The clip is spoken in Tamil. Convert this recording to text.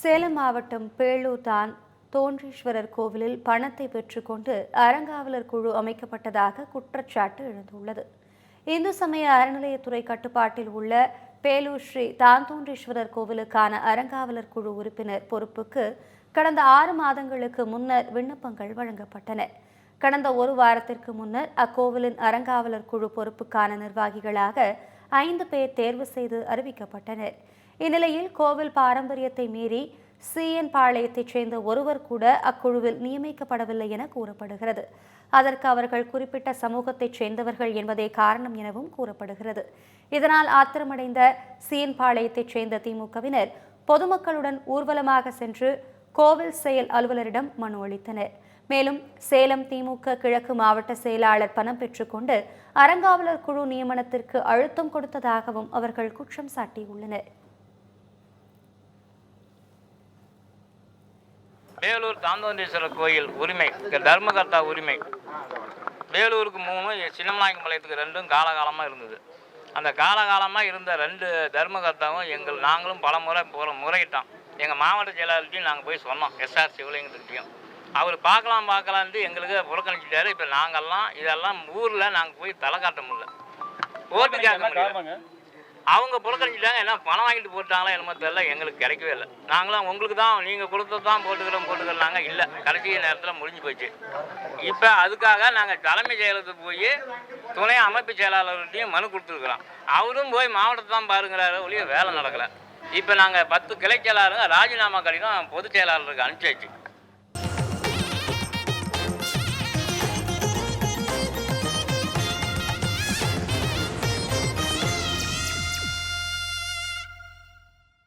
சேலம் மாவட்டம் பேளூர் தான் தோன்றீஸ்வரர் கோவிலில் பணத்தை பெற்றுக்கொண்டு அறங்காவலர் குழு அமைக்கப்பட்டதாக குற்றச்சாட்டு எழுந்துள்ளது. இந்து சமய அறநிலையத்துறை கட்டுப்பாட்டில் உள்ள பேலூர் ஸ்ரீ தாந்தோன்றீஸ்வரர் கோவிலுக்கான அறங்காவலர் குழு உறுப்பினர் பொறுப்புக்கு கடந்த ஆறு மாதங்களுக்கு முன்னர் விண்ணப்பங்கள் வழங்கப்பட்டன. கடந்த ஒரு வாரத்திற்கு முன்னர் அக்கோவிலின் அறங்காவலர் குழு பொறுப்புக்கான நிர்வாகிகளாக ஐந்து பேர் தேர்வு செய்து அறிவிக்கப்பட்டனர். இந்நிலையில் கோவில் பாரம்பரியத்தை மீறி சிஎன் பாளையத்தைச் சேர்ந்த ஒருவர் கூட அக்குழுவில் நியமிக்கப்படவில்லை என கூறப்படுகிறது. அதற்கு அவர்கள் குறிப்பிட்ட சமூகத்தைச் சேர்ந்தவர்கள் என்பதே காரணம் எனவும் கூறப்படுகிறது. இதனால் ஆத்திரமடைந்த சிஎன் பாளையத்தைச் சேர்ந்த திமுகவினர் பொதுமக்களுடன் ஊர்வலமாக சென்று கோவில் செயல் அலுவலரிடம் மனு அளித்தனர். மேலும் சேலம் திமுக கிழக்கு மாவட்ட செயலாளர் பணம் பெற்றுக்கொண்டு அறங்காவலர் குழு நியமனத்திற்கு அழுத்தம் கொடுத்ததாகவும் அவர்கள் குற்றம் சாட்டியுள்ளனர். வேலூர் தாந்தோந்தீஸ்வரர் கோயில் உரிமை தர்மகர்த்தா உரிமை. வேலூருக்கு மூணு சின்னமநாயக்கம்பாளையத்துக்கு ரெண்டும் காலகாலமாக இருந்தது. அந்த காலகாலமாக இருந்த ரெண்டு தர்மகர்த்தாவும் எங்கள் நாங்களும் பல முறை போகிற முறையிட்டோம் எங்கள் மாவட்ட செயலாளர்கிட்டையும் நாங்கள் போய் சொன்னோம் எஸ்ஆர் சிவலிங்கத்துக்கிட்டையும். அவர் பார்க்கலாம் பார்க்கலான்ட்டு எங்களுக்கு புறக்கணிச்சிட்டாரு. இப்போ நாங்கள்லாம் இதெல்லாம் ஊரில் நாங்கள் போய் தலை காட்ட முடியல. ஓட்டு கேட்க முடியல. அவங்க புறக்கணிச்சிட்டாங்க என்ன பணம் வாங்கிட்டு போட்டாங்களா என்னமோ தெரியல எங்களுக்கு கிடைக்கவே இல்லை. நாங்களாம் உங்களுக்கு தான் நீங்கள் கொடுத்தது தான் போட்டுக்கிறோம் போட்டுக்கிறாங்க இல்லை. கடைசி நேரத்தில் முடிஞ்சு போச்சு. இப்போ அதுக்காக நாங்கள் தலைமை செயலகத்துக்கு போய் துணை அமைப்பு செயலாளர்கிட்டையும் மனு கொடுத்துருக்குறோம். அவரும் போய் மாவட்டத்தை தான் பாருங்கிறாரு ஒழிய வேலை நடக்கலை. இப்போ நாங்கள் பத்து கிளை செயலாளருங்க ராஜினாமா கடிதம் பொதுச் செயலாளருக்கு அனுப்பிச்சாச்சு.